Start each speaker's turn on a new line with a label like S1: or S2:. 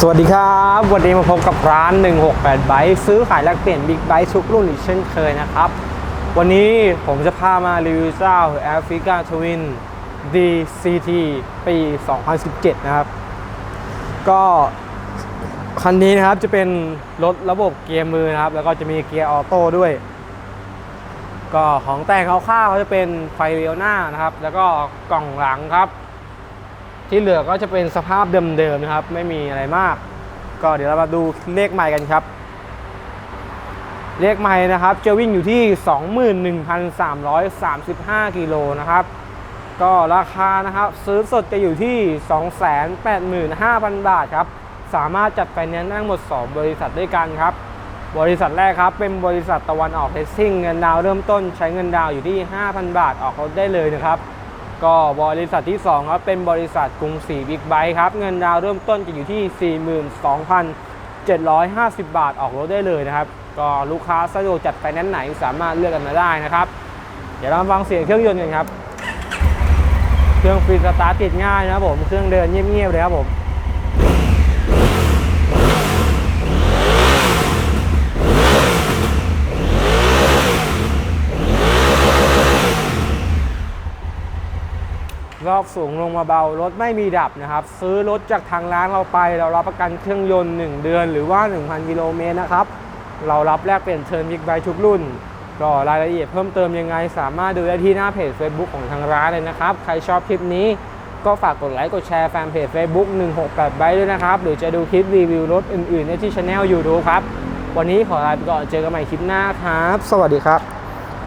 S1: สวัสดีครับ วันนี้มาพบกับร้าน 168ไบค์ซื้อขายแลกเปลี่ยนบิ๊กไบค์ทุกรุ่นอีกเช่นเคยนะครับ วันนี้ผมจะพามารีวิวเจ้า Africa Twin DCT ปี 2017 นะครับ ก็คันนี้นะครับจะเป็นรถระบบเกียร์มือนะครับ แล้วก็จะมีเกียร์ออโต้ด้วย ก็ของแต่งคร่าวๆเขาจะเป็นไฟเลี้ยวหน้านะครับ แล้วก็กล่องหลังครับ ที่เหลือก็จะเป็นสภาพเดิมๆนะครับ ไม่มีอะไรมาก ก็เดี๋ยวเรามาดูเลขใหม่กันครับ เลขใหม่นะครับจะวิ่งอยู่ที่ 21,335 กิโลนะครับ ก็ราคานะครับซื้อสดจะอยู่ที่ 285,000 บาทครับ สามารถจัดไฟแนนซ์ได้หมด 2 บริษัทด้วยกันครับ บริษัทแรกครับ เป็นบริษัทตะวันออกเทสซิ่งเงินดาวเริ่มต้นใช้เงินดาวอยู่ที่ 5,000 บาทออกรถได้เลยนะครับ ก็บริษัทที่ 2 ครับ เป็นบริษัทกรุงศรีบิ๊กไบค์ครับ เงินดาวเริ่มต้นจะอยู่ที่ 42,750 บาทออกรถได้เลยนะครับ ก็ลูกค้าสะดวกจัดไฟแนนซ์ไหนสามารถเลือกกันมาได้นะครับ เดี๋ยวเรามาฟังเสียงเครื่องยนต์กันครับ เครื่องฟรีสตาร์ทติดง่ายนะครับผม เครื่องเดินเงียบๆเลยครับผม รอบสูงลงมาเบารถไม่มีดับนะครับ ซื้อรถจากทางร้านเราไป เรารับประกันเครื่องยนต์ 1 เดือนหรือว่า 1,000 กิโลเมตรนะครับ เรารับแลกเปลี่ยนเทิร์นบิ๊กไบทุกรุ่น ก็รายละเอียดเพิ่มเติมยังไง สามารถดูได้ที่หน้าเพจ Facebook ของทางร้านเลยนะครับ ใครชอบคลิปนี้ก็ฝากกดไลค์กดแชร์แฟนเพจ Facebook 168ไบด้วยนะครับ หรือจะดูคลิปรีวิวรถอื่นๆได้ที่ช anel YouTube ครับ วันนี้ขอลาไปก่อนเจอกันใหม่คลิปหน้าครับ สวัสดีครับ